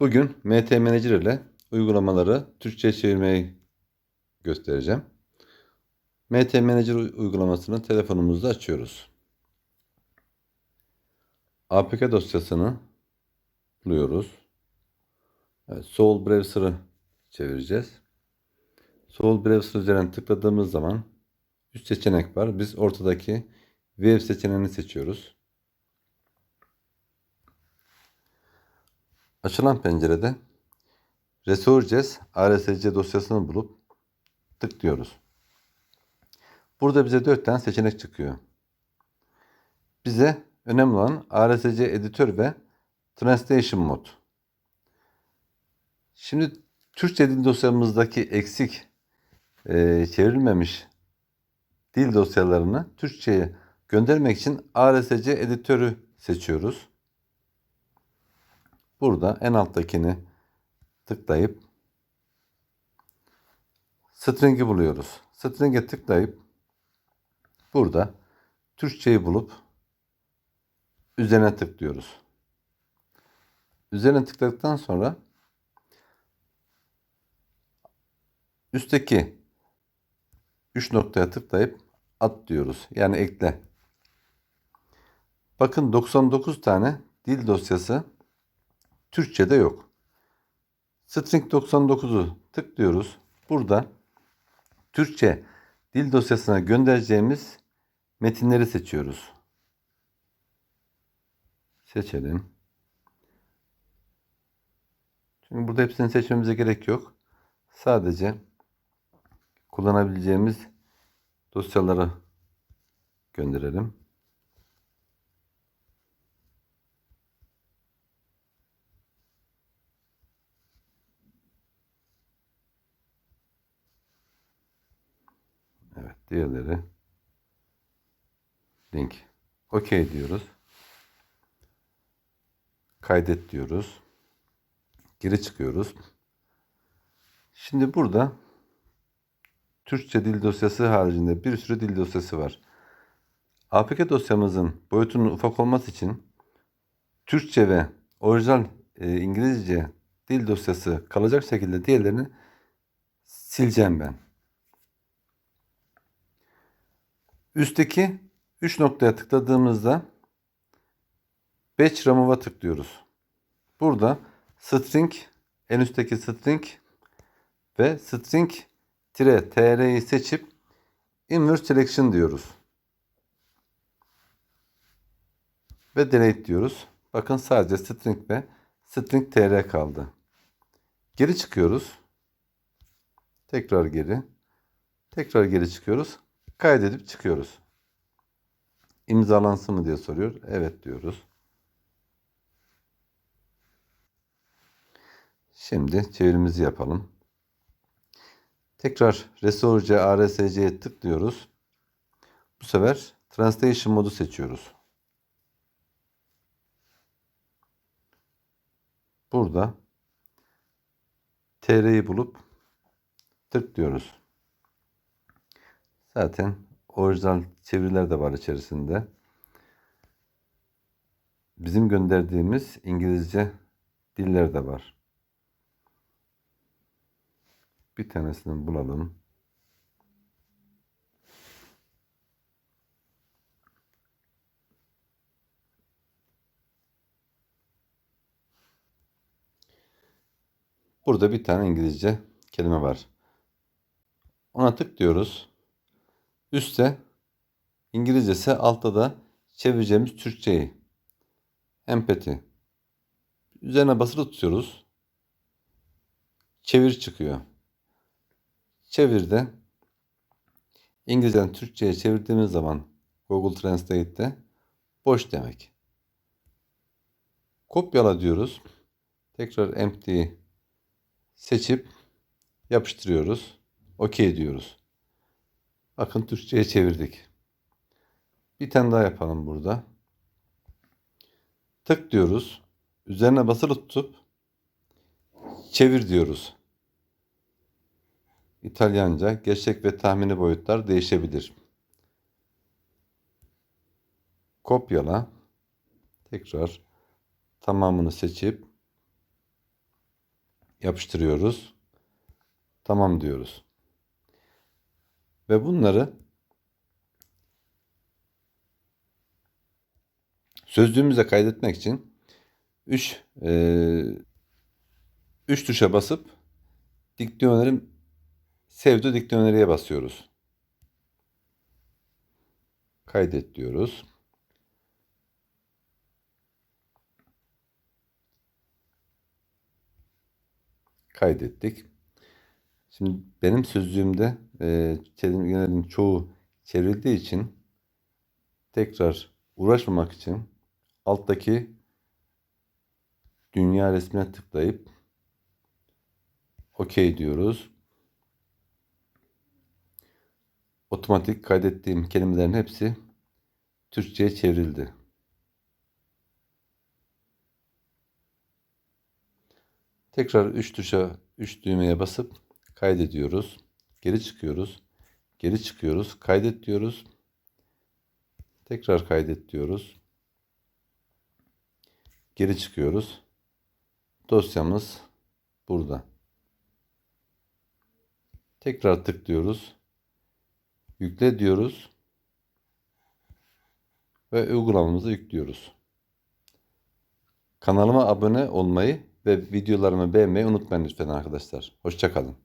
Bugün MT Manager ile uygulamaları Türkçe çevirmeyi göstereceğim. MT Manager uygulamasını telefonumuzda açıyoruz. APK dosyasını buluyoruz. Evet, Soul Browser'ı çevireceğiz. Soul Browser üzerine tıkladığımız zaman üst seçenek var. Biz ortadaki Web seçeneğini seçiyoruz. Açılan pencerede Resources ARSC dosyasını bulup tıklıyoruz. Burada bize 4 tane seçenek çıkıyor. Bize önemli olan ARSC editör ve Translation Mode. Şimdi Türkçe dil dosyamızdaki eksik e, çevrilmemiş dil dosyalarını Türkçe'ye göndermek için ARSC editörü seçiyoruz. Burada en alttakini tıklayıp string'i buluyoruz. String'e tıklayıp burada Türkçeyi bulup üzerine tıklıyoruz. Üzerine tıkladıktan sonra üstteki 3 noktaya tıklayıp at diyoruz. Yani ekle. Bakın 99 tane dil dosyası Türkçe'de yok. String 99'u tıklıyoruz. Burada Türkçe dil dosyasına göndereceğimiz metinleri seçiyoruz. Seçelim. Çünkü burada hepsini seçmemize gerek yok. Sadece kullanabileceğimiz dosyaları gönderelim. Evet, diğerleri link. OK diyoruz. Kaydet diyoruz. Geri çıkıyoruz. Şimdi burada Türkçe dil dosyası haricinde bir sürü dil dosyası var. APK dosyamızın boyutunun ufak olması için Türkçe ve orijinal e, İngilizce dil dosyası kalacak şekilde diğerlerini sileceğim ben. Üstteki 3 noktaya tıkladığımızda Batch Remove'a tıklıyoruz. Burada string, en üstteki string ve string tr'yi seçip Inverse Selection diyoruz. Ve delete diyoruz. Bakın sadece string ve string tr kaldı. Geri çıkıyoruz. Tekrar geri. Tekrar geri çıkıyoruz. Kaydedip çıkıyoruz. İmzalansın mı diye soruyor. Evet diyoruz. Şimdi çevirimizi yapalım. Tekrar Resource ARSC'ye tıklıyoruz. Bu sefer Translation modu seçiyoruz. Burada TR'yi bulup tıklıyoruz. Zaten orijinal çeviriler de var içerisinde. Bizim gönderdiğimiz İngilizce diller de var. Bir tanesini bulalım. Burada bir tane İngilizce kelime var. Ona tıklıyoruz. Üste İngilizcesi altta da çevireceğimiz Türkçeyi. Empati. Üzerine basılı tutuyoruz. Çevir çıkıyor. Çevirde İngilizceden Türkçe'ye çevirdiğimiz zaman Google Translate'te boş demek. Kopyala diyoruz. Tekrar empty seçip yapıştırıyoruz. OK diyoruz. Bakın Türkçe'ye çevirdik. Bir tane daha yapalım burada. Tık diyoruz. Üzerine basılı tutup çevir diyoruz. İtalyanca gerçek ve tahmini boyutlar değişebilir. Kopyala. Tekrar tamamını seçip yapıştırıyoruz. Tamam diyoruz. Ve bunları sözlüğümüze kaydetmek için 3 3 tuşa basıp diktiyonerim sevdi diktiyoneriye basıyoruz. Kaydet diyoruz. Kaydettik. Şimdi benim sözlüğümde e, kelimelerin çoğu çevrildiği için tekrar uğraşmamak için alttaki dünya resmine tıklayıp OK diyoruz. Otomatik kaydettiğim kelimelerin hepsi Türkçe'ye çevrildi. Tekrar 3 tuşa 3 düğmeye basıp kaydediyoruz. Geri çıkıyoruz. Geri çıkıyoruz. Kaydet diyoruz. Tekrar kaydet diyoruz. Geri çıkıyoruz. Dosyamız burada. Tekrar tıklıyoruz. Yükle diyoruz. Ve uygulamamızı yüklüyoruz. Kanalıma abone olmayı ve videolarımı beğenmeyi unutmayın lütfen arkadaşlar. Hoşçakalın.